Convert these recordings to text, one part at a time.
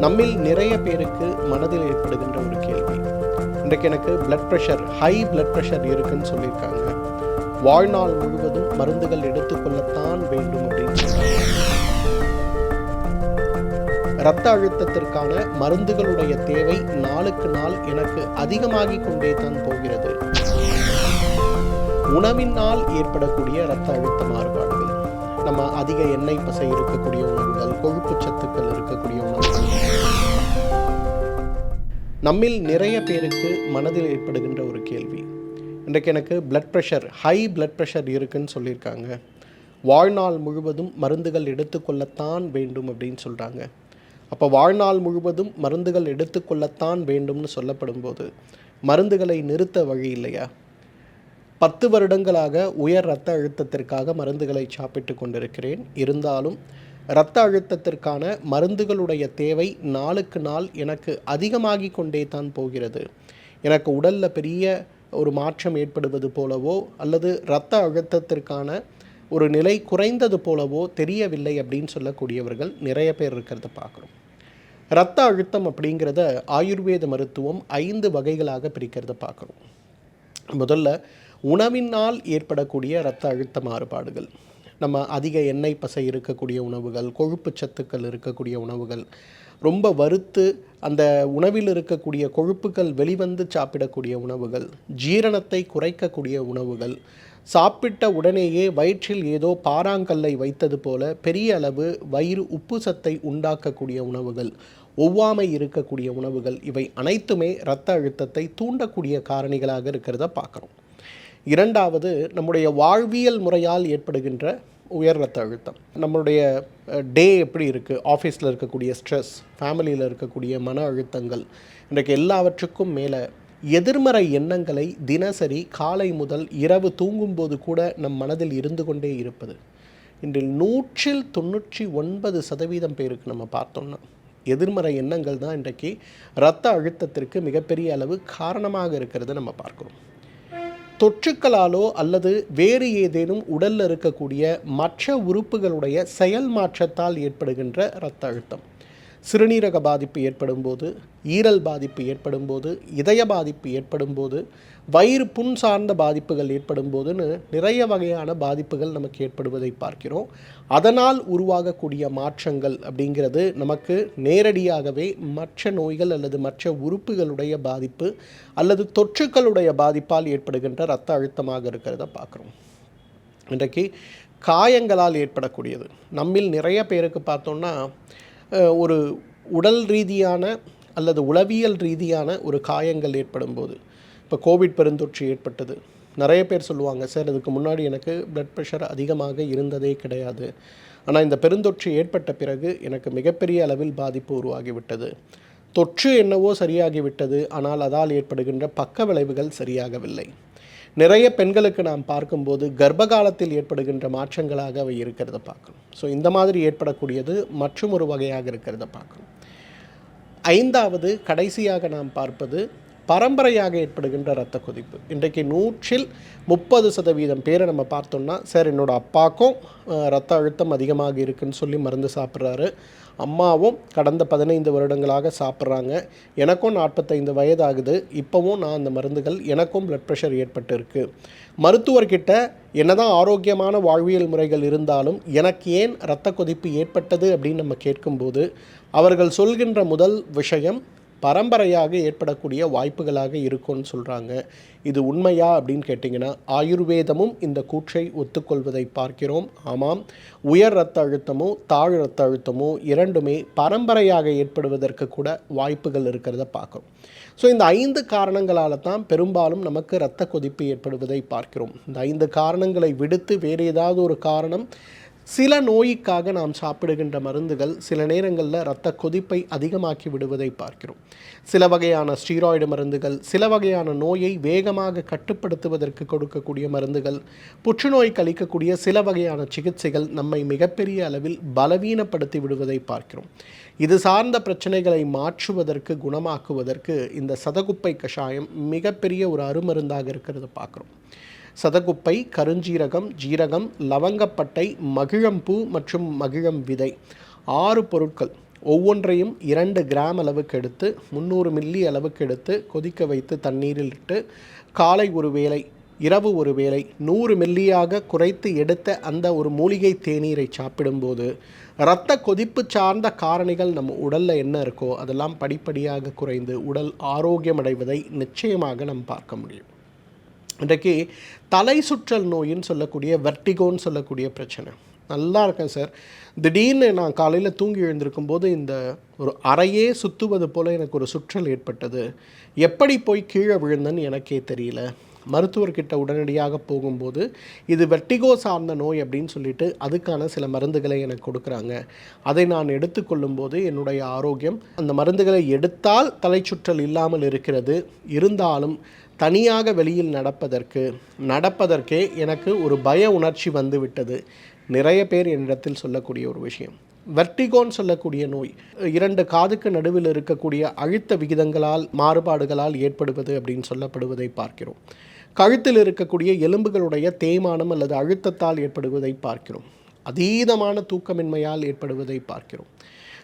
நம்மில் நிறைய பேருக்கு மனதில் ஏற்படுகின்ற ஒரு கேள்வி. இன்றைக்கு எனக்கு blood pressure high blood pressure இருக்குன்னு சொல்லியிருக்காங்க. வாழ்நாள் முழுவதும் மருந்துகள் எடுத்துக்கொள்ளத்தான் வேண்டும் அப்படின்னு இரத்த அழுத்தத்திற்கான மருந்துகளுடைய தேவை நாளுக்கு நாள் எனக்கு அதிகமாகிக் கொண்டே தான் போகிறது. உணவினால் ஏற்படக்கூடிய இரத்த அழுத்த மாறுபாடுகள். நம்ம அதிக எண்ணெய் பசை இருக்கக்கூடிய உணவுகள் கொழுப்பு சத்துக்கள் இருக்கக்கூடிய உணவுகள் நம்மில் நிறைய பேருக்கு மனதில் ஏற்படுகின்ற ஒரு கேள்வி. இன்றைக்கு எனக்கு blood pressure high blood pressure இருக்குன்னு சொல்லியிருக்காங்க. வாழ்நாள் முழுவதும் மருந்துகள் எடுத்துக்கொள்ளத்தான் வேண்டும் அப்படின்னு சொல்கிறாங்க அப்போ வாழ்நாள் முழுவதும் மருந்துகள் எடுத்துக்கொள்ளத்தான் வேண்டும்னு சொல்லப்படும்போது மருந்துகளை நிறுத்த வழி இல்லையா? பத்து வருடங்களாக உயர் இரத்த அழுத்தத்திற்காக மருந்துகளை சாப்பிட்டு கொண்டிருக்கிறேன். இருந்தாலும் இரத்த அழுத்தத்திற்கான மருந்துகளுடைய தேவை நாளுக்கு நாள் எனக்கு அதிகமாகி கொண்டே தான் போகிறது. எனக்கு உடலில் பெரிய ஒரு மாற்றம் ஏற்படுவது போலவோ அல்லது இரத்த அழுத்தத்திற்கான ஒரு நிலை குறைந்தது போலவோ தெரியவில்லை அப்படின்னு சொல்லக்கூடியவர்கள் நிறைய பேர் இருக்கிறத பார்க்குறோம். இரத்த அழுத்தம் அப்படிங்கிறத ஆயுர்வேத மருத்துவம் ஐந்து வகைகளாக பிரிக்கிறத பார்க்குறோம். முதல்ல உணவினால் ஏற்படக்கூடிய இரத்த அழுத்த மாறுபாடுகள். நம்ம அதிக எண்ணெய் பசை இருக்கக்கூடிய உணவுகள் கொழுப்பு சத்துக்கள் இருக்கக்கூடிய உணவுகள் ரொம்ப வறுத்து அந்த உணவில் இருக்கக்கூடிய கொழுப்புகள் வெளிவந்து சாப்பிடக்கூடிய உணவுகள் ஜீரணத்தை குறைக்கக்கூடிய உணவுகள் சாப்பிட்ட உடனேயே வயிற்றில் ஏதோ பாறாங்கல்லை வைத்தது போல பெரிய அளவு வயிறு உப்பு சத்தை உண்டாக்கக்கூடிய உணவுகள் ஒவ்வாமை இருக்கக்கூடிய உணவுகள் இவை அனைத்துமே இரத்த அழுத்தத்தை தூண்டக்கூடிய காரணிகளாக இருக்கிறத பார்க்குறோம். இரண்டாவது நம்முடைய வாழ்வியல் முறையால் ஏற்படுகின்ற உயர் ரத்த அழுத்தம். நம்மளுடைய டே எப்படி இருக்குது ஆஃபீஸில் இருக்கக்கூடிய ஸ்ட்ரெஸ் ஃபேமிலியில் இருக்கக்கூடிய மன அழுத்தங்கள் இன்றைக்கு எல்லாவற்றுக்கும் மேலே எதிர்மறை எண்ணங்களை தினசரி காலை முதல் இரவு தூங்கும்போது கூட நம் மனதில் இருந்து கொண்டே இருப்பது. இன்றில் நூற்றில் தொண்ணூற்றி ஒன்பது சதவீதம் பேருக்கு நம்ம பார்த்தோம்னா எதிர்மறை எண்ணங்கள் தான் இன்றைக்கு இரத்த அழுத்தத்திற்கு மிகப்பெரிய அளவு காரணமாக இருக்கிறத நம்ம பார்க்குறோம். தொற்றுக்களாலோ அல்லது வேறு ஏதேனும் உடலில் இருக்கக்கூடிய மற்ற உறுப்புகளுடைய செயல் மாற்றத்தால் ஏற்படுகின்ற இரத்த அழுத்தம். சிறுநீரக பாதிப்பு ஏற்படும் போது ஈரல் பாதிப்பு ஏற்படும் போது இதய பாதிப்பு ஏற்படும் போது வயிறு புண் சார்ந்த பாதிப்புகள் ஏற்படும் போதுன்னு நிறைய வகையான பாதிப்புகள் நமக்கு ஏற்படுவதை பார்க்கிறோம். அதனால் உருவாகக்கூடிய மாற்றங்கள் அப்படிங்கிறது நமக்கு நேரடியாகவே மற்ற நோய்கள் அல்லது மற்ற உறுப்புகளுடைய பாதிப்பு அல்லது தொற்றுக்களுடைய பாதிப்பால் ஏற்படுகின்ற இரத்த அழுத்தமாக இருக்கிறத பார்க்குறோம். இன்றைக்கு காயங்களால் ஏற்படக்கூடியது. நம்மில் நிறைய பேருக்கு பார்த்தோம்னா ஒரு உடல் ரீதியான அல்லது உளவியல் ரீதியான ஒரு காயங்கள் ஏற்படும் போது இப்போ கோவிட் பெருந்தொற்று ஏற்பட்டது. நிறைய பேர் சொல்லுவாங்க சார் இதுக்கு முன்னாடி எனக்கு பிளட் ப்ரெஷர் அதிகமாக இருந்ததே கிடையாது. ஆனால் இந்த பெருந்தொற்று ஏற்பட்ட பிறகு எனக்கு மிகப்பெரிய அளவில் பாதிப்பு உருவாகிவிட்டது. தொற்று என்னவோ சரியாகிவிட்டது. ஆனால் அதால் ஏற்படுகின்ற பக்க விளைவுகள் சரியாகவில்லை. நிறைய பெண்களுக்கு நாம் பார்க்கும்போது கர்ப்ப காலத்தில் ஏற்படுகின்ற மாற்றங்களாக அவை இருக்கிறத பார்க்கணும். ஸோ இந்த மாதிரி ஏற்படக்கூடியது மற்றும் ஒரு வகையாக இருக்கிறத பார்க்கணும். ஐந்தாவது கடைசியாக நாம் பார்ப்பது பரம்பரையாக ஏற்படுகின்ற இரத்த கொதிப்பு. இன்றைக்கு நூற்றில் முப்பது சதவீதம் பேரை நம்ம பார்த்தோம்னா சார் என்னோடய அப்பாக்கும் ரத்த அழுத்தம் அதிகமாக இருக்குன்னு சொல்லி மருந்து சாப்பிட்றாரு. அம்மாவும் கடந்த பதினைந்து வருடங்களாக சாப்பிட்றாங்க. எனக்கும் நாற்பத்தைந்து வயதாகுது. இப்போவும் நான் அந்த மருந்துகள் எனக்கும் பிளட் ப்ரெஷர் ஏற்பட்டு இருக்குது மருத்துவர்கிட்ட என்னதான் ஆரோக்கியமான வாழ்வியல் முறைகள் இருந்தாலும் எனக்கு ஏன் இரத்த கொதிப்பு ஏற்பட்டது? அப்படின்னு நம்ம கேட்கும்போது அவர்கள் சொல்கின்ற முதல் விஷயம் பரம்பரையாக ஏற்படக்கூடிய வாய்ப்புகளாக இருக்கும்னு சொல்கிறாங்க இது உண்மையா அப்படின்னு கேட்டிங்கன்னா ஆயுர்வேதமும் இந்த கூற்றை ஒத்துக்கொள்வதை பார்க்கிறோம். ஆமாம் உயர் இரத்த அழுத்தமோ தாழ் இரத்த அழுத்தமோ இரண்டுமே பரம்பரையாக ஏற்படுவதற்கு கூட வாய்ப்புகள் இருக்கிறத பார்க்குறோம். ஸோ இந்த ஐந்து காரணங்களால் தான் பெரும்பாலும் நமக்கு இரத்த கொதிப்பு ஏற்படுவதை பார்க்கிறோம். இந்த ஐந்து காரணங்களை விடுத்து வேறு ஏதாவது ஒரு காரணம் சில நோய்க்காக நாம் சாப்பிடுகின்ற மருந்துகள் சில நேரங்களில் இரத்த கொதிப்பை அதிகமாக்கி விடுவதை பார்க்கிறோம். சில வகையான ஸ்டீராய்டு மருந்துகள் சில வகையான நோயை வேகமாக கட்டுப்படுத்துவதற்கு கொடுக்கக்கூடிய மருந்துகள் புற்றுநோய் கழிக்கக்கூடிய சில வகையான சிகிச்சைகள் நம்மை மிகப்பெரிய அளவில் பலவீனப்படுத்தி விடுவதை பார்க்கிறோம். இது சார்ந்த பிரச்சனைகளை மாற்றுவதற்கு குணமாக்குவதற்கு இந்த சதகுப்பை கஷாயம் மிகப்பெரிய ஒரு அருமருந்தாக இருக்கிறத பார்க்குறோம். சதகுப்பை கருஞ்சீரகம் ஜீரகம் லவங்கப்பட்டை மகிழம்பூ மற்றும் மகிழம் விதை. ஆறு பொருட்கள். ஒவ்வொன்றையும் இரண்டு கிராம் அளவுக்கு எடுத்து முந்நூறு மில்லி அளவுக்கு எடுத்து கொதிக்க வைத்து தண்ணீரில் இட்டு காலை ஒரு வேளை இரவு ஒரு வேளை நூறு மில்லியாக குறைத்து எடுத்த அந்த ஒரு மூலிகை தேநீரை சாப்பிடும்போது இரத்த கொதிப்பு சார்ந்த காரணிகள் நம்ம உடலில் என்ன இருக்கோ அதெல்லாம் படிப்படியாக குறைந்து உடல் ஆரோக்கியம் அடைவதை நிச்சயமாக நாம் பார்க்க முடியும். இன்றைக்கு தலை சுற்றல் நோயின்னு சொல்லக்கூடிய வெர்டிகோன்னு சொல்லக்கூடிய பிரச்சனை. நல்லா இருக்கேன் சார். திடீர்னு நான் காலையில் தூங்கி எழுந்திருக்கும் போது இந்த ஒரு அறையே சுற்றுவது போல் எனக்கு ஒரு சுற்றல் ஏற்பட்டது. எப்படி போய் கீழே விழுந்தேன்னு எனக்கே தெரியல. மருத்துவர்கிட்ட உடனடியாக போகும்போது இது வெர்டிகோ சார்ந்த நோய் அப்படின்னு சொல்லிட்டு அதுக்கான சில மருந்துகளை எனக்கு கொடுக்குறாங்க. அதை நான் எடுத்துக்கொள்ளும் போது என்னுடைய ஆரோக்கியம் அந்த மருந்துகளை எடுத்தால் தலைச்சுற்றல் இல்லாமல் இருக்கிறது. இருந்தாலும் தனியாக வெளியில் நடப்பதற்கு நடப்பதற்கே எனக்கு ஒரு பய உணர்ச்சி வந்து விட்டது நிறைய பேர் என்னிடத்தில் சொல்லக்கூடிய ஒரு விஷயம். வெர்டிகோன்னு சொல்லக்கூடிய நோய் இரண்டு காதுக்கு நடுவில் இருக்கக்கூடிய அழுத்த விகிதங்களால் மாறுபாடுகளால் ஏற்படுவது அப்படின்னு சொல்லப்படுவதை பார்க்கிறோம். கழுத்தில் இருக்கக்கூடிய எலும்புகளுடைய தேய்மானம் அல்லது அழுத்தத்தால் ஏற்படுவதை பார்க்கிறோம். அதீதமான தூக்கமின்மையால் ஏற்படுவதை பார்க்கிறோம்.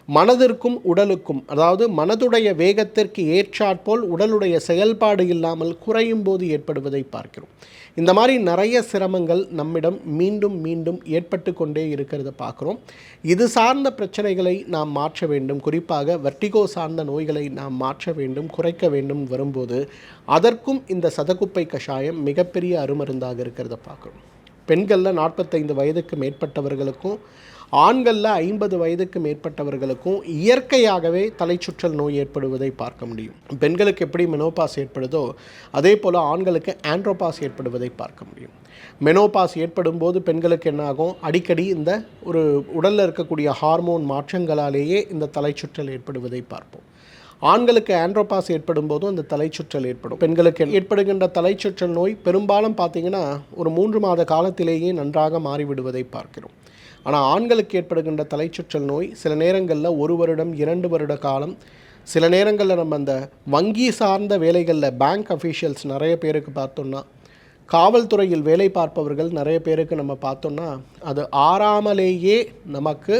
மனதிற்கும் உடலுக்கும் அதாவது மனதுடைய வேகத்திற்கு ஏற்றாற்போல் உடலுடைய செயல்பாடு இல்லாமல் குறையும் போது ஏற்படுவதை பார்க்கிறோம். இந்த மாதிரி நிறைய சிரமங்கள் நம்மிடம் மீண்டும் மீண்டும் ஏற்பட்டு கொண்டே இருக்கிறத பார்க்குறோம். இது சார்ந்த பிரச்சனைகளை நாம் மாற்ற வேண்டும். குறிப்பாக வெர்டிகோ சார்ந்த நோய்களை நாம் மாற்ற வேண்டும் குறைக்க வேண்டும் வரும்போது அதற்கும் இந்த சதகுப்பை கஷாயம் மிகப்பெரிய அருமருந்தாக இருக்கிறத பார்க்குறோம். பெண்களில் நாற்பத்தைந்து வயதுக்கு மேற்பட்டவர்களுக்கும் ஆண்களில் ஐம்பது வயதுக்கு மேற்பட்டவர்களுக்கும் இயற்கையாகவே தலைச்சுற்றல் நோய் ஏற்படுவதை பார்க்க முடியும். பெண்களுக்கு எப்படி மெனோபாஸ் ஏற்படுதோ அதே போல் ஆண்களுக்கு ஆண்ட்ரோபாஸ் ஏற்படுவதை பார்க்க முடியும். மெனோபாஸ் ஏற்படும் போது பெண்களுக்கு என்ன ஆகும் அடிக்கடி இந்த ஒரு உடலில் இருக்கக்கூடிய ஹார்மோன் மாற்றங்களாலேயே இந்த தலைச்சுற்றல் ஏற்படுவதை பார்ப்போம். ஆண்களுக்கு ஆண்ட்ரோபாஸ் ஏற்படும் போதும் அந்த தலைச்சுற்றல் ஏற்படும். பெண்களுக்கு ஏற்படுகின்ற தலைச்சுற்றல் நோய் பெரும்பாலும் பார்த்தீங்கன்னா ஒரு மூன்று மாத காலத்திலேயே நன்றாக மாறிவிடுவதை பார்க்கிறோம். ஆனால் ஆண்களுக்கு ஏற்படுகின்ற தலைச்சுற்றல் நோய் சில நேரங்களில் ஒரு வருடம் இரண்டு வருட காலம் சில நேரங்களில் நம்ம அந்த வங்கி சார்ந்த வேலைகளில் பேங்க் அஃபீஷியல்ஸ் நிறைய பேருக்கு பார்த்தோம்னா காவல்துறையில் வேலை பார்ப்பவர்கள் நிறைய பேருக்கு நம்ம பார்த்தோம்னா அது ஆறாமலேயே நமக்கு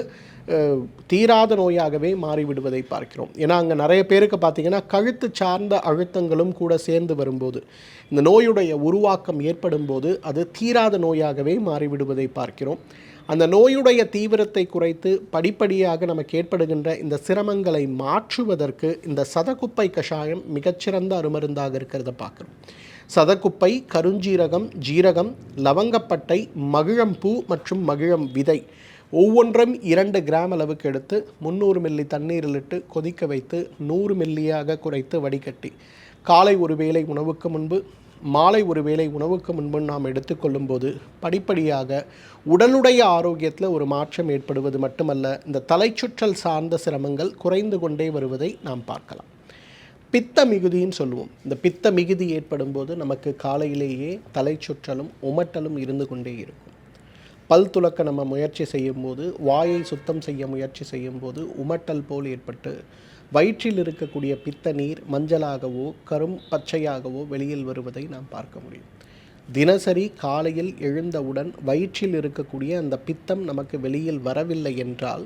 தீராத நோயாகவே மாறிவிடுவதை பார்க்கிறோம். ஏன்னா அங்கே நிறைய பேருக்கு பார்த்தீங்கன்னா கழுத்து சார்ந்த அழுத்தங்களும் கூட சேர்ந்து வரும்போது இந்த நோயுடைய உருவாக்கம் ஏற்படும் போது அது தீராத நோயாகவே மாறிவிடுவதை பார்க்கிறோம். அந்த நோயுடைய தீவிரத்தை குறைத்து படிப்படியாக நமக்கு ஏற்படுகின்ற இந்த சிரமங்களை மாற்றுவதற்கு இந்த சதகுப்பை கஷாயம் மிகச்சிறந்த அருமருந்தாக இருக்கிறத பார்க்குறோம். சதக்குப்பை கருஞ்சீரகம் ஜீரகம் லவங்கப்பட்டை மகிழம்பூ மற்றும் மகிழம் விதை ஒவ்வொன்றும் இரண்டு கிராம் அளவுக்கு எடுத்து முந்நூறு மில்லி தண்ணீரில் இட்டு கொதிக்க வைத்து நூறு மில்லியாக குறைத்து வடிகட்டி காலை ஒரு வேளை உணவுக்கு முன்பு மாலை ஒரு வேளை உணவுக்கு முன்பு நாம் எடுத்துக்கொள்ளும் போது படிப்படியாக உடலுடைய ஆரோக்கியத்தில் ஒரு மாற்றம் ஏற்படுவது மட்டுமல்ல இந்த தலைச்சுற்றல் சார்ந்த சிரமங்கள் குறைந்து கொண்டே வருவதை நாம் பார்க்கலாம். பித்த மிகுதின்னு சொல்லுவோம். இந்த பித்த மிகுதி ஏற்படும் போது நமக்கு காலையிலேயே தலைச்சுற்றலும் உமட்டலும் இருந்து கொண்டே இருக்கும். பல் துளக்க நம்ம முயற்சி செய்யும்போது வாயை சுத்தம் செய்ய முயற்சி செய்யும்போது உமட்டல் போல் ஏற்பட்டு வயிற்றில் இருக்கக்கூடிய பித்த நீர் மஞ்சளாகவோ கரும் பச்சையாகவோ வெளியில் வருவதை நாம் பார்க்க முடியும். தினசரி காலையில் எழுந்தவுடன் வயிற்றில் இருக்கக்கூடிய அந்த பித்தம் நமக்கு வெளியில் வரவில்லை என்றால்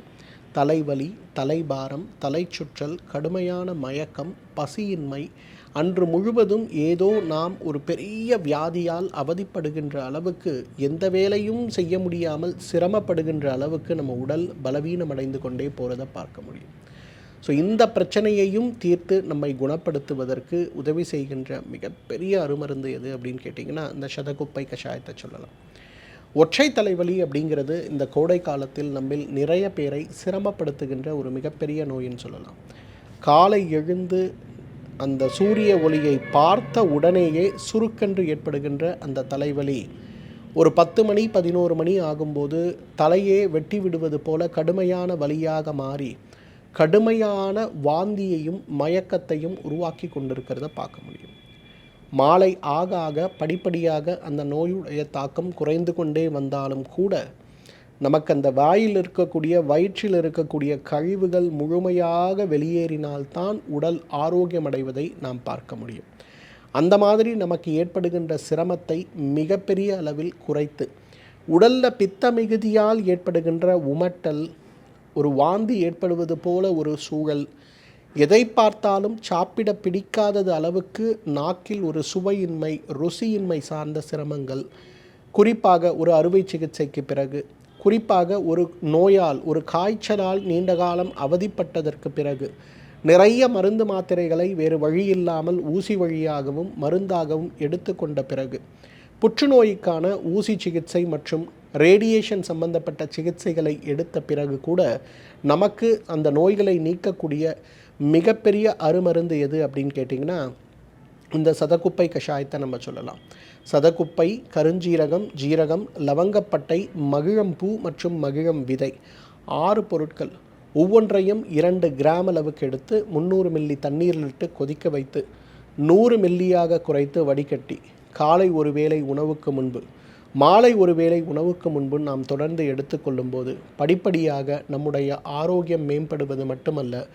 தலைவலி தலைபாரம் தலைச்சுற்றல் கடுமையான மயக்கம் பசியின்மை அன்று முழுவதும் ஏதோ நாம் ஒரு பெரிய வியாதியால் அவதிப்படுகின்ற அளவுக்கு எந்த வேலையும் செய்ய முடியாமல் சிரமப்படுகின்ற அளவுக்கு நம்ம உடல் பலவீனமடைந்து கொண்டே போகிறத பார்க்க முடியும். ஸோ இந்த பிரச்சனையையும் தீர்த்து நம்மை குணப்படுத்துவதற்கு உதவி செய்கின்ற மிகப்பெரிய அருமருந்து எது அப்படின்னு கேட்டிங்கன்னா இந்த சதகுப்பை கஷாயத்தை சொல்லலாம். ஒற்றை தலைவலி அப்படிங்கிறது இந்த கோடை காலத்தில் நம்மில் நிறைய பேரை சிரமப்படுத்துகின்ற ஒரு மிகப்பெரிய நோயின்னு சொல்லலாம். காலை எழுந்து அந்த சூரிய ஒளியை பார்த்த உடனேயே சுருக்கென்று ஏற்படுகின்ற அந்த தலைவலி. ஒரு பத்து மணி பதினோரு மணி ஆகும்போது தலையே வெட்டி விடுவது போல கடுமையான வலியாக மாறி கடுமையான வாந்தியையும் மயக்கத்தையும் உருவாக்கி கொண்டிருக்கிறத பார்க்க முடியும். மாலை ஆக ஆக படிப்படியாக அந்த நோயுடைய தாக்கம் குறைந்து கொண்டே வந்தாலும் கூட நமக்கு அந்த வாயில் இருக்கக்கூடிய வயிற்றில் இருக்கக்கூடிய கழிவுகள் முழுமையாக வெளியேறினால்தான் உடல் ஆரோக்கியமடைவதை நாம் பார்க்க முடியும். அந்த மாதிரி நமக்கு ஏற்படுகின்ற சிரமத்தை மிகப்பெரிய அளவில் குறைத்து உடலில் பித்த மிகுதியால் ஏற்படுகின்ற உமட்டல் ஒரு வாந்தி ஏற்படுவது போல ஒரு சூழல் எதை பார்த்தாலும் சாப்பிட பிடிக்காதது அளவுக்கு நாக்கில் ஒரு சுவையின்மை ருசியின்மை சார்ந்த சிரமங்கள் குறிப்பாக ஒரு அறுவை சிகிச்சைக்கு பிறகு குறிப்பாக ஒரு நோயால் ஒரு காய்ச்சலால் நீண்ட காலம் அவதிப்பட்டதற்கு பிறகு நிறைய மருந்து மாத்திரைகளை வேறு வழியில்லாமல் ஊசி வழியாகவும் மருந்தாகவும் எடுத்துக்கொண்ட பிறகு புற்றுநோய்க்கான ஊசி சிகிச்சை மற்றும் ரேடியேஷன் சம்பந்தப்பட்ட சிகிச்சைகளை எடுத்த பிறகு கூட நமக்கு அந்த நோய்களை நீக்கக்கூடிய மிகப்பெரிய அருமருந்து எது அப்படின்னு கேட்டிங்கன்னா இந்த சதக்குப்பை கஷாயத்தை நம்ம சொல்லலாம். சதக்குப்பை கருஞ்சீரகம் ஜீரகம் லவங்கப்பட்டை மகிழம்பூ மற்றும் மகிழம் விதை. ஆறு பொருட்கள். ஒவ்வொன்றையும் இரண்டு கிராம் அளவுக்கு எடுத்து முந்நூறு மில்லி தண்ணீரில் இட்டு கொதிக்க வைத்து நூறு மில்லியாக குறைத்து வடிகட்டி காலை ஒரு வேளை உணவுக்கு முன்பு. மாலை ஒரு வேளை உணவுக்கு முன்பு நாம் தொடர்ந்து எடுத்துக்கொள்ளும்போது படிப்படியாக நம்முடைய ஆரோக்கியம் மேம்படுவது மட்டுமல்ல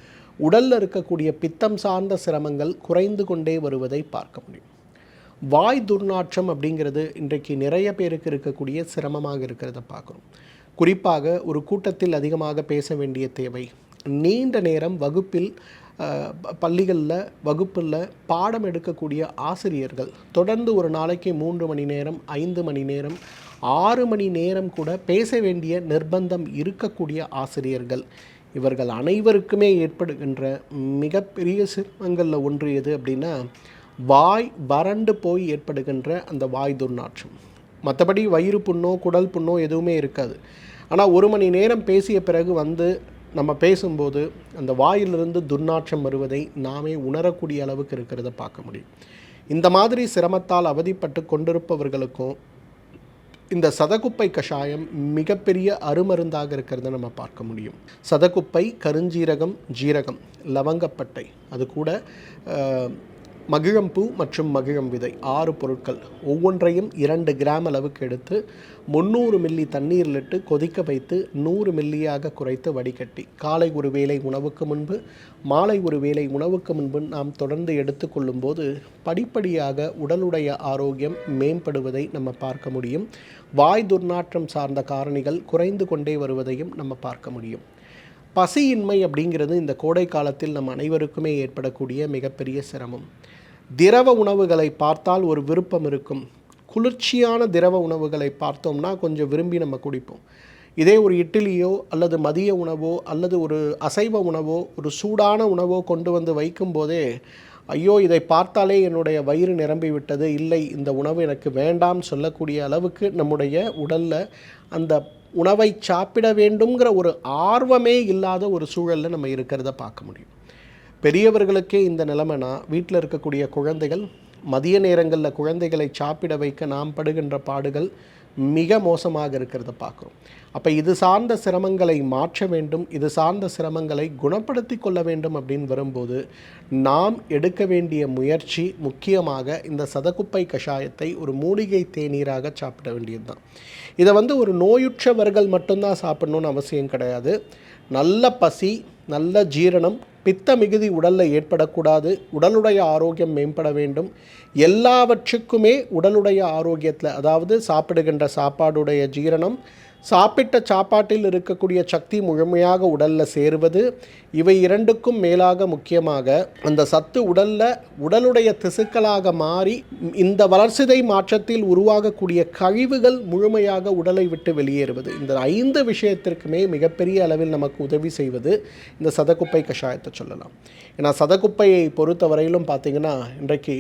உடலில் இருக்கக்கூடிய பித்தம் சார்ந்த சிரமங்கள் குறைந்து கொண்டே வருவதை பார்க்க முடியும். வாய் துர்நாற்றம் அப்படிங்கிறது இன்றைக்கு நிறைய பேருக்கு இருக்கக்கூடிய சிரமமாக இருக்கிறத பார்க்குறோம். குறிப்பாக ஒரு கூட்டத்தில் அதிகமாக பேச வேண்டிய தேவை. நீண்ட நேரம் வகுப்பில் பள்ளிகளில் வகுப்பில் பாடம் எடுக்கக்கூடிய ஆசிரியர்கள் தொடர்ந்து ஒரு நாளைக்கு மூன்று மணி நேரம் ஐந்து மணி நேரம் ஆறு மணி நேரம் கூட பேச வேண்டிய நிர்பந்தம் இருக்கக்கூடிய ஆசிரியர்கள் இவர்கள் அனைவருக்குமே ஏற்படுகின்ற மிகப்பெரிய சிரமங்களில் ஒன்று எது அப்படின்னா வாய் வறண்டு போய் ஏற்படுகின்ற அந்த வாய் துர்நாற்றம். மற்றபடி வயிறு புண்ணோ குடல் புண்ணோ எதுவுமே இருக்காது. ஆனால் ஒரு மணி நேரம் பேசிய பிறகு வந்து நம்ம பேசும்போது அந்த வாயிலிருந்து துர்நாற்றம் வருவதை நாமே உணரக்கூடிய அளவுக்கு இருக்கிறத பார்க்க முடியும். இந்த மாதிரி சிரமத்தால் அவதிப்பட்டு கொண்டிருப்பவர்களுக்கும் இந்த சதகுப்பை கஷாயம் மிகப்பெரிய அருமருந்தாக இருக்கிறத நம்ம பார்க்க முடியும். சதகுப்பை கருஞ்சீரகம் ஜீரகம் லவங்கப்பட்டை. அது கூட மகிழம்பூ மற்றும் மகிழம் விதை ஆறு பொருட்கள். ஒவ்வொன்றையும் இரண்டு கிராம் அளவுக்கு எடுத்து முந்நூறு மில்லி தண்ணீரில் இட்டு கொதிக்க வைத்து நூறு மில்லியாக குறைத்து வடிகட்டி. காலை ஒரு வேளை உணவுக்கு முன்பு மாலை ஒரு வேளை உணவுக்கு முன்பு நாம் தொடர்ந்து எடுத்துக்கொள்ளும் போது படிப்படியாக உடலுடைய ஆரோக்கியம் மேம்படுவதை நம்ம பார்க்க முடியும். வாய் துர்நாற்றம் சார்ந்த காரணிகள் குறைந்து கொண்டே வருவதையும் நம்ம பார்க்க முடியும். பசியின்மை அப்படிங்கிறது இந்த கோடை காலத்தில் நம் அனைவருக்குமே ஏற்படக்கூடிய மிகப்பெரிய சிரமம். திரவ உணவுகளை பார்த்தால் ஒரு விருப்பம் இருக்கும். குளிர்ச்சியான திரவ உணவுகளை பார்த்தோம்னா கொஞ்சம் விரும்பி நம்ம குடிப்போம். இதே ஒரு இட்லியோ அல்லது மதிய உணவோ அல்லது ஒரு அசைவ உணவோ ஒரு சூடான உணவோ கொண்டு வந்து வைக்கும் போதே ஐயோ இதை பார்த்தாலே என்னுடைய வயிறு நிரம்பி விட்டது. இல்லை இந்த உணவு எனக்கு வேண்டாம் சொல்லக்கூடிய அளவுக்கு நம்முடைய உடலில் அந்த உணவை சாப்பிட வேண்டுங்கிற ஒரு ஆர்வமே இல்லாத ஒரு சூழலில் நம்ம இருக்கிறத பார்க்க முடியும். பெரியவர்களுக்கே இந்த நிலைமைனா வீட்டில் இருக்கக்கூடிய குழந்தைகள் மதிய நேரங்களில் குழந்தைகளை சாப்பிட வைக்க நாம் படுகின்ற பாடுகள் மிக மோசமாக இருக்கிறத பார்க்குறோம். அப்போ இது சார்ந்த சிரமங்களை மாற்ற வேண்டும் இது சார்ந்த சிரமங்களை குணப்படுத்தி கொள்ள வேண்டும் அப்படின்னு வரும்போது நாம் எடுக்க வேண்டிய முயற்சி முக்கியமாக இந்த சதக்குப்பை கஷாயத்தை ஒரு மூலிகை தேநீராக சாப்பிட வேண்டியது தான் இதை வந்து ஒரு நோயுற்றவர்கள் மட்டும்தான் சாப்பிடணும்னு அவசியம் கிடையாது. நல்ல பசி நல்ல ஜீரணம் பித்த மிகுதி உடலில் ஏற்படக்கூடாது உடலுடைய ஆரோக்கியம் மேம்பட வேண்டும். எல்லாவற்றுக்குமே உடலுடைய ஆரோக்கியத்தில் அதாவது சாப்பிடுகின்ற சாப்பாடுடைய ஜீரணம் சாப்பிட்ட சாப்பாட்டில் இருக்கக்கூடிய சக்தி முழுமையாக உடலில் சேருவது. இவை இரண்டுக்கும் மேலாக முக்கியமாக அந்த சத்து உடலில் உடலுடைய திசுக்களாக மாறி இந்த வளர்சிதை மாற்றத்தில் உருவாகக்கூடிய கழிவுகள் முழுமையாக உடலை விட்டு வெளியேறுவது. இந்த ஐந்து விஷயத்திற்குமே மிகப்பெரிய அளவில் நமக்கு உதவி செய்வது இந்த சதக்குப்பை கஷாயத்தை சொல்லலாம். ஏன்னா சதக்குப்பையை பொறுத்தவரையிலும் பார்த்திங்கன்னா இன்றைக்கு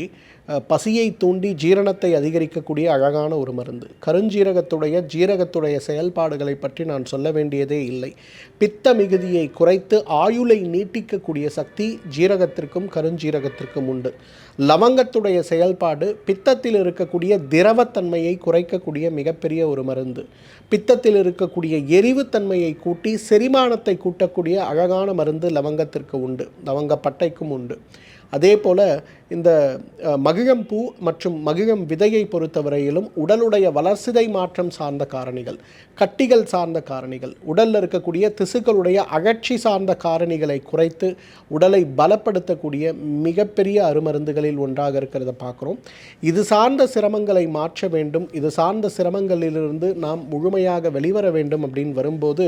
பசியை தூண்டி ஜீரணத்தை அதிகரிக்கக்கூடிய அழகான ஒரு மருந்து. கருஞ்சீரகத்துடைய ஜீரகத்துடைய செயல்பாடுகளை பற்றி நான் சொல்ல வேண்டியதே இல்லை. பித்த மிகுதியை குறைத்து ஆயுளை நீட்டிக்கக்கூடிய சக்தி ஜீரகத்திற்கும் கருஞ்சீரகத்திற்கும் உண்டு. லவங்கத்துடைய செயல்பாடு பித்தத்தில் இருக்கக்கூடிய திரவத்தன்மையை குறைக்கக்கூடிய மிகப்பெரிய ஒரு மருந்து. பித்தத்தில் இருக்கக்கூடிய எரிவுத்தன்மையை கூட்டி செரிமானத்தை கூட்டக்கூடிய அழகான மருந்து லவங்கத்திற்கு உண்டு. லவங்க பட்டைக்கும் உண்டு. அதே போல் இந்த மகிழம் மகிழம்பூ மற்றும் மகிழம் விதையை பொறுத்தவரையிலும் உடலுடைய வளர்சிதை மாற்றம் சார்ந்த காரணிகள் கட்டிகள் சார்ந்த காரணிகள் உடலில் இருக்கக்கூடிய திசுக்களுடைய அகழ்ச்சி சார்ந்த காரணிகளை குறைத்து உடலை பலப்படுத்தக்கூடிய மிகப்பெரிய அருமருந்துகளில் ஒன்றாக இருக்கிறத பார்க்குறோம். இது சார்ந்த சிரமங்களை மாற்ற வேண்டும். இது சார்ந்த சிரமங்களிலிருந்து நாம் முழுமையாக வெளிவர வேண்டும் அப்படின்னு வரும்போது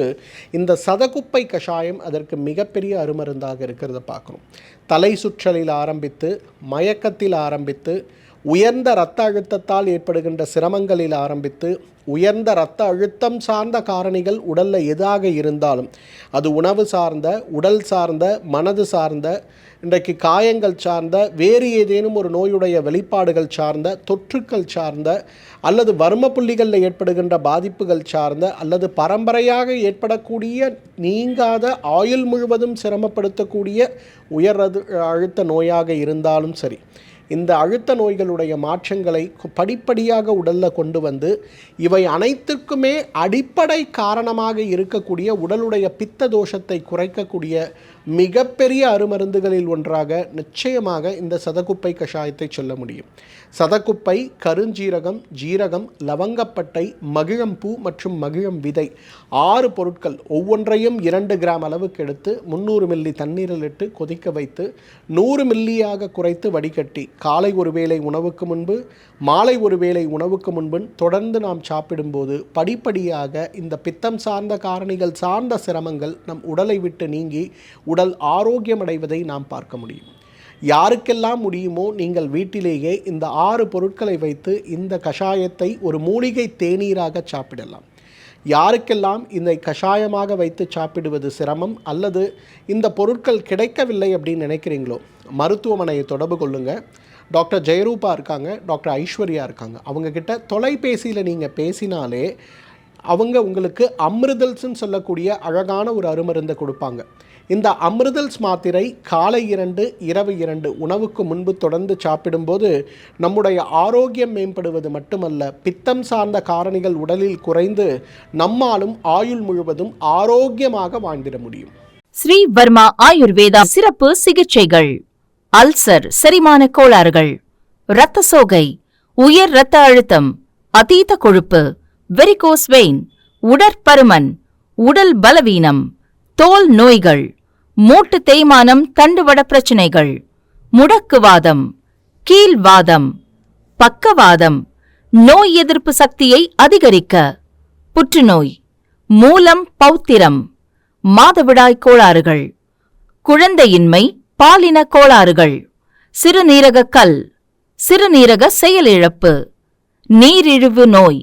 இந்த சதகுப்பை கஷாயம் அதற்கு மிகப்பெரிய அருமருந்தாக இருக்கிறத பார்க்குறோம். தலை சுற்றலில் ஆரம்பித்து மயக்கத்தில் ஆரம்பித்து உயர்ந்த இரத்த அழுத்தத்தால் ஏற்படுகின்ற சிரமங்களில் ஆரம்பித்து உயர்ந்த இரத்த அழுத்தம் சார்ந்த காரணிகள் உடலில் எதாக இருந்தாலும் அது உணவு சார்ந்த உடல் சார்ந்த மனது சார்ந்த இன்றைக்கு காயங்கள் சார்ந்த வேறு ஏதேனும் ஒரு நோயுடைய வெளிப்பாடுகள் சார்ந்த தொற்றுக்கள் சார்ந்த அல்லது வர்ம புள்ளிகளில் ஏற்படுகின்ற பாதிப்புகள் சார்ந்த அல்லது பரம்பரையாக ஏற்படக்கூடிய நீங்காத ஆயுள் முழுவதும் சிரமப்படுத்தக்கூடிய உயர் அழுத்த நோயாக இருந்தாலும் சரி இந்த அழுத்த நோய்களுடைய மாற்றங்களை படிப்படியாக உடலில் கொண்டு வந்து இவை அனைத்திற்குமே அடிப்படை காரணமாக இருக்கக்கூடிய உடலுடைய பித்த தோஷத்தை குறைக்கக்கூடிய மிகப்பெரிய அருமருந்துகளில் ஒன்றாக நிச்சயமாக இந்த சதகுப்பை கஷாயத்தை சொல்ல முடியும். சதகுப்பை கருஞ்சீரகம் ஜீரகம் லவங்கப்பட்டை மகிழம்பூ மற்றும் மகிழம் விதை ஆறு பொருட்கள் ஒவ்வொன்றையும் இரண்டு கிராம் அளவுக்கு எடுத்து முந்நூறு மில்லி தண்ணீரில் இட்டு கொதிக்க வைத்து நூறு மில்லியாக குறைத்து வடிகட்டி காலை ஒரு வேளை உணவுக்கு முன்பு மாலை ஒரு வேளை உணவுக்கு முன்பு தொடர்ந்து நாம் சாப்பிடும்போது படிப்படியாக இந்த பித்தம் சார்ந்த காரணிகள் சார்ந்த சிரமங்கள் நம் உடலை விட்டு நீங்கி உடல் ஆரோக்கியமடைவதை நாம் பார்க்க முடியும். யாருக்கெல்லாம் முடியுமோ நீங்கள் வீட்டிலேயே இந்த ஆறு பொருட்களை வைத்து இந்த கஷாயத்தை ஒரு மூலிகை தேநீராக சாப்பிடலாம். யாருக்கெல்லாம் இந்த கஷாயமாக வைத்து சாப்பிடுவது சிரமம் அல்லது இந்த பொருட்கள் கிடைக்கவில்லை அப்படின்னு நினைக்கிறீங்களோ மருத்துவமனையை தொடர்பு கொள்ளுங்கள் டாக்டர் ஜெயரூபா இருக்காங்க டாக்டர் ஐஸ்வர்யா இருக்காங்க. அவங்கக்கிட்ட தொலைபேசியில் நீங்கள் பேசினாலே அவங்க உங்களுக்கு அமிர்தல்ஸ்ன்னு சொல்லக்கூடிய அழகான ஒரு அருமருந்தை கொடுப்பாங்க. இந்த அமிர்தல்ஸ் மாத்திரை காலை இரண்டு இரவு இரண்டு உணவுக்கு முன்பு தொடர்ந்து சாப்பிடும்போது நம்முடைய ஆரோக்கியம் மேம்படுவது மட்டுமல்ல பித்தம் சார்ந்த காரணிகள் உடலில் குறைந்து நம்மாலும் ஆயுள் முழுவதும் ஆரோக்கியமாக வாழ்ந்திட முடியும். ஸ்ரீ வர்மா ஆயுர்வேதா சிறப்பு சிகிச்சைகள். அல்சர் செரிமான கோளாறுகள். இரத்த சோகை உயர் இரத்த அழுத்தம் அதீத கொழுப்பு வெரிகோஸ் வெயின் உடற்பருமன் உடல் பலவீனம் தோல் நோய்கள் மூட்டு தேய்மானம் தண்டுவட பிரச்சினைகள் முடக்குவாதம் கீழ்வாதம் பக்கவாதம் நோய் எதிர்ப்பு சக்தியை அதிகரிக்க புற்றுநோய் மூலம் பௌத்திரம் மாதவிடாய் கோளாறுகள் குழந்தையின்மை பாலின கோளாறுகள் சிறுநீரக கல் சிறுநீரக செயலிழப்பு நீரிழிவு நோய்